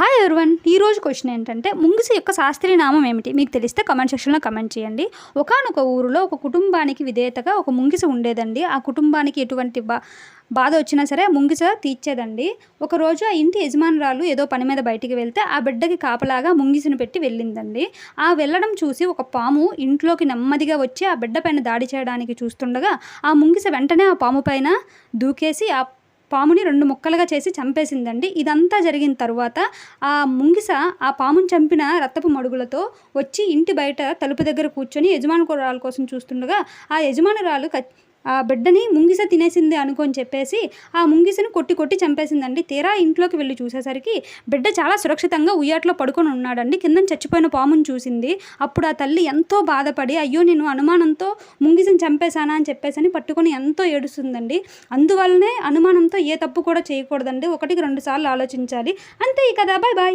Hi everyone ఈ రోజు question ఏంటంటే ముంగిసి యొక్క శాస్త్రీయ నామం ఏమిటి? మీకు తెలిస్తే కమెంట్ సెక్షన్లో కమెంట్ చేయండి. ఒకానొక ఊరిలో ఒక కుటుంబానికి విధేయతగా ఒక ముంగిస ఉండేదండి. ఆ కుటుంబానికి ఎటువంటి బా బాధ వచ్చినా సరే ముంగిస తీర్చేదండి. ఒకరోజు ఆ ఇంటి యజమానురాలు ఏదో పని మీద బయటికి వెళ్తే ఆ బిడ్డకి కాపలాగా ముంగిసను పెట్టి వెళ్ళిందండి. ఆ వెళ్ళడం చూసి ఒక పాము ఇంట్లోకి నెమ్మదిగా వచ్చి ఆ బిడ్డ పైన దాడి చేయడానికి చూస్తుండగా ఆ ముంగిస వెంటనే ఆ పాము పైన దూకేసి ఆ పాముని రెండు ముక్కలుగా చేసి చంపేసిందండి. ఇదంతా జరిగిన తర్వాత ఆ ముంగిస ఆ పాముని చంపిన రక్తపు మడుగులతో వచ్చి ఇంటి బయట తలుపు దగ్గర కూర్చొని యజమానురాల కోసం చూస్తుండగా ఆ యజమానురాలు ఆ బిడ్డని ముంగిస తినేసింది అనుకొని చెప్పేసి ఆ ముంగిసను కొట్టి కొట్టి చంపేసిందండి. తీరా ఇంట్లోకి వెళ్ళి చూసేసరికి బిడ్డ చాలా సురక్షితంగా ఉయ్యాట్లో పడుకొని ఉన్నాడండి. కింద చచ్చిపోయిన పాముని చూసింది. అప్పుడు ఆ తల్లి ఎంతో బాధపడి అయ్యో నేను అనుమానంతో ముంగిసని చంపేశానా? అని చెప్పేసి పట్టుకొని ఎంతో ఏడుస్తుందండి. అందువల్లనే అనుమానంతో ఏ తప్పు కూడా చేయకూడదండి. ఒకటికి రెండు సార్లు ఆలోచించాలి. అంతే ఈ కదా బాయ్ బాయ్